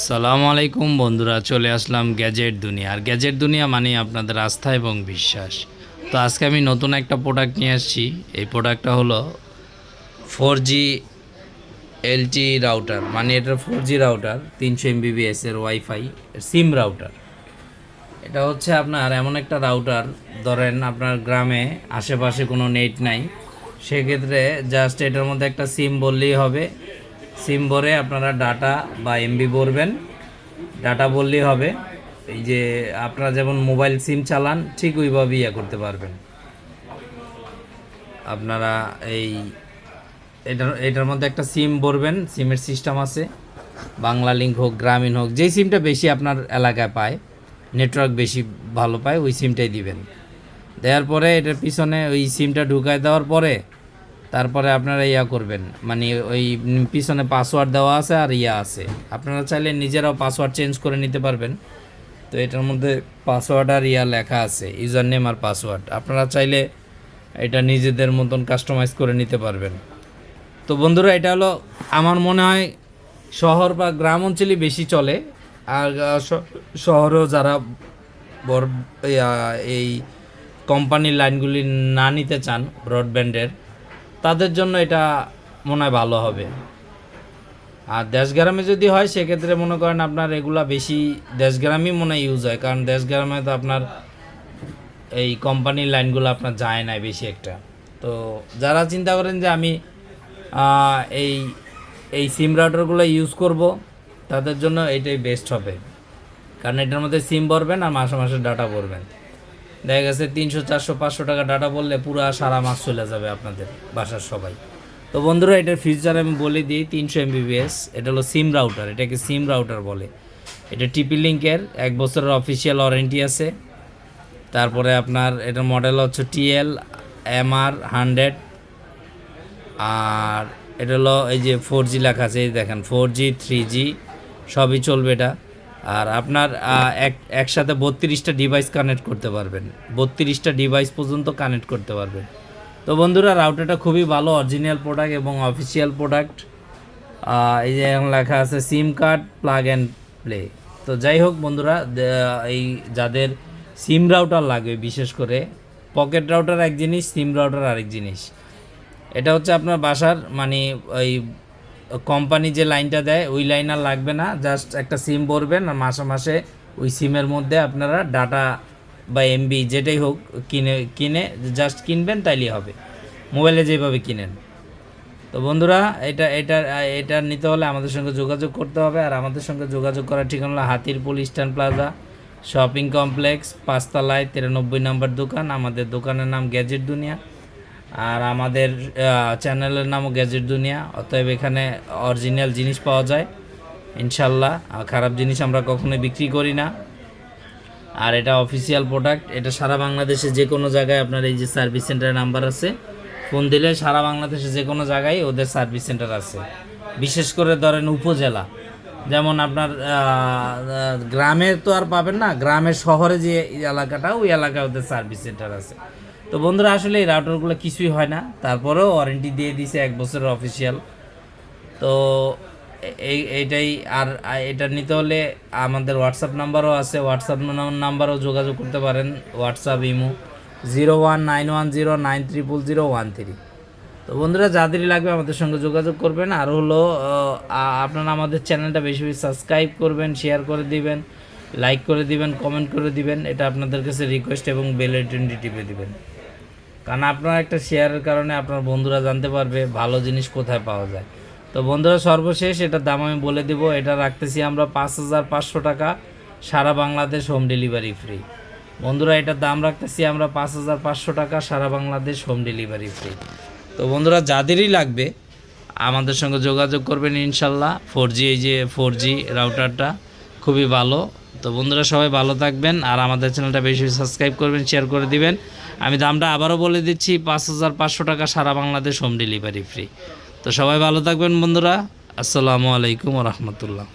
সালামু আলাইকুম বন্ধুরা, চলে আসলাম গ্যাজেট দুনিয়া। আর গ্যাজেট দুনিয়া মানে আপনাদের আস্থা এবং বিশ্বাস। তো আজকে আমি নতুন একটা প্রোডাক্ট নিয়ে আসছি। এই প্রোডাক্টটা হলো ফোর জি এলটি রাউটার মানে এটা ফোর জি রাউটার তিনশো এমবিবিএস এর ওয়াইফাই সিম রাউটার এটা হচ্ছে আপনার এমন একটা রাউটার ধরেন আপনার গ্রামে আশেপাশে কোনো নেট নাই। সেক্ষেত্রে জাস্ট এটার মধ্যে একটা সিম বললেই হবে। সিম ভরে আপনারা ডাটা বা এমবি ভরবেন। ডাটা বললেই হবে, এই যে আপনারা যেমন মোবাইল সিম চালান, ঠিক ওইভাবেই ইয়ে করতে পারবেন। আপনারা এই, এটার এটার মধ্যে একটা সিম ভরবেন সিমের সিস্টেম আছে। বাংলা লিঙ্ক হোক, গ্রামীণ হোক, যেই সিমটা বেশি আপনার এলাকায় পায় নেটওয়ার্ক বেশি ভালো পায়, ওই সিমটাই দিবেন। দেওয়ার পরে এটার পিছনে ওই সিমটা ঢুকায় দেওয়ার পরে তারপরে আপনারা ইয়া করবেন। মানে ওই পিছনে পাসওয়ার্ড দেওয়া আছে আর ইয়া আছে। আপনারা চাইলে নিজেরাও পাসওয়ার্ড চেঞ্জ করে নিতে পারবেন। তো এটার মধ্যে পাসওয়ার্ড আর ইয়া লেখা আছে ইউজার নেম আর পাসওয়ার্ড আপনারা চাইলে এটা নিজেদের মতন কাস্টমাইজ করে নিতে পারবেন। তো বন্ধুরা, এটা হলো আমার মনে হয় শহর বা গ্রাম অঞ্চলে বেশি চলে। আর শহরেও যারা বড় এই কোম্পানির লাইনগুলি না নিতে চান ব্রডব্যান্ডের তাদের জন্য এটা মনে হয় ভালো হবে। আর দেশগ্রামে যদি হয়, সেক্ষেত্রে মনে করেন আপনার এগুলা বেশি দেশগ্রামই মনে ইউজ হয়। কারণ দেশগ্রামে তো আপনার এই কোম্পানির লাইনগুলো আপনার যায় না বেশি একটা। তো যারা চিন্তা করেন যে আমি এই এই সিম রাউটারগুলো ইউজ করব, তাদের জন্য এটাই বেস্ট হবে। কারণ এটার মধ্যে সিম ভরবেন আর মাসে মাসে ডাটা ভরবেন। দেখা গেছে তিনশো, চারশো, পাঁচশো টাকা ডাটা বললে পুরো সারা মাস চলে যাবে আপনাদের বাসার সবাই। তো বন্ধুরা, এটার ফিচার আমি বলে দিই, তিনশো এমবিবিএস এটা হলো সিম রাউটার এটাকে সিম রাউটার বলে। এটা টিপি লিঙ্কের এক বছরের অফিসিয়াল ওয়ারেন্টি আছে। তারপরে আপনার এটার মডেল হচ্ছে টিএল এমআর হান্ড্রেড আর এটা হলো এই যে ফোর জি লেখা আছে, এই দেখেন ফোর জি থ্রি জি সবই চলবে এটা। আর আপনার এক, একসাথে বত্রিশটা ডিভাইস কানেক্ট করতে পারবেন। বত্রিশটা ডিভাইস পর্যন্ত কানেক্ট করতে পারবেন। তো বন্ধুরা রাউটারটা খুবই ভালো অরিজিনাল প্রোডাক্ট এবং অফিসিয়াল প্রোডাক্ট এই যে লেখা আছে SIM card plug and play তো যাই হোক বন্ধুরা এই যাদের সিম রাউটার লাগবে বিশেষ করে পকেট রাউটার এক জিনিস সিম রাউটার আরেক জিনিস। এটা হচ্ছে আপনার বাসার মানে ওই কোম্পানি যে লাইনটা দেয়, ওই লাইন আর লাগবে না। জাস্ট একটা সিম ভরবেন আর মাসে মাসে ওই সিমের মধ্যে আপনারা ডাটা বা এমবি যেটাই হোক কিনে কিনে জাস্ট কিনবেন, তাইলেই হবে। মোবাইলে যেভাবে কিনেন। তো বন্ধুরা, এটা এটা এটা নিতে হলে আমাদের সঙ্গে যোগাযোগ করতে হবে আর আমাদের সঙ্গে যোগাযোগ করার ঠিকানা হলো Hatirpool Eastern Plaza shopping complex পাঁচতলায় তিরানব্বই নম্বর দোকান। আমাদের দোকানের নাম গ্যাজেট দুনিয়া আর আমাদের চ্যানেলের নামও গ্যাজেট দুনিয়া অতএব এখানে অরিজিনাল জিনিস পাওয়া যায়। ইনশাল্লাহ খারাপ জিনিস আমরা কখনোই বিক্রি করি না। আর এটা অফিসিয়াল প্রোডাক্ট এটা সারা বাংলাদেশে যে কোনো জায়গায় আপনার এই যে সার্ভিস সেন্টারের নাম্বার আছে। ফোন দিলে সারা বাংলাদেশে যে কোনো জায়গায় ওদের সার্ভিস সেন্টার আছে। বিশেষ করে ধরেন উপজেলা। যেমন আপনার গ্রামে তো আর পাবেন না, গ্রামের শহরে যে এলাকাটা, ওই এলাকায় ওদের সার্ভিস সেন্টার আছে। তো বন্ধুরা, আসলে এই রাউটারগুলো কিছুই হয় না। তারপরেও ওয়ারেন্টি দিয়ে দিছে এক বছরের অফিসিয়াল তো এই, এইটাই, আর এটা নিতে হলে আমাদের হোয়াটসঅ্যাপ নাম্বারও আছে। হোয়াটসঅ্যাপ নাম্বারও যোগাযোগ করতে পারেন। WhatsApp Imo zero one nine one zero nine triple zero one three তো বন্ধুরা যাদেরই লাগবে আমাদের সঙ্গে যোগাযোগ করবেন। আর হলো আপনারা আমাদের চ্যানেলটা বেশি বেশি সাবস্ক্রাইব করবেন শেয়ার করে দিবেন লাইক করে দিবেন কমেন্ট করে দিবেন। এটা আপনাদের কাছে রিকোয়েস্ট এবং বেল আইকনটি টিপে দিবেন। কারণ আপনার একটা শেয়ারের কারণে আপনার বন্ধুরা জানতে পারবে ভালো জিনিস কোথায় পাওয়া যায়। তো বন্ধুরা, সর্বশেষ এটার দাম আমি বলে দিব, এটা রাখতেছি আমরা পাঁচ হাজার পাঁচশো টাকা, সারা বাংলাদেশ হোম ডেলিভারি ফ্রি বন্ধুরা, এটার দাম রাখতেছি আমরা পাঁচ হাজার পাঁচশো টাকা, সারা বাংলাদেশ হোম ডেলিভারি ফ্রি তো বন্ধুরা, যাদেরই লাগবে, আমাদের সঙ্গে যোগাযোগ করবেন ইনশাল্লাহ। ফোর জি এই যে ফোর জি রাউটারটা খুবই ভালো। তো বন্ধুরা সবাই ভালো থাকবেন আর আমাদের চ্যানেলটা বেশি সাবস্ক্রাইব করবেন শেয়ার করে দিবেন। আমি দামটা আবারও বলে দিচ্ছি, পাঁচ হাজার পাঁচশো টাকা সারা বাংলাদেশ হোম ডেলিভারি ফ্রি তো সবাই ভালো থাকবেন বন্ধুরা। আসসালামু আলাইকুম রহমতুল্লাহ।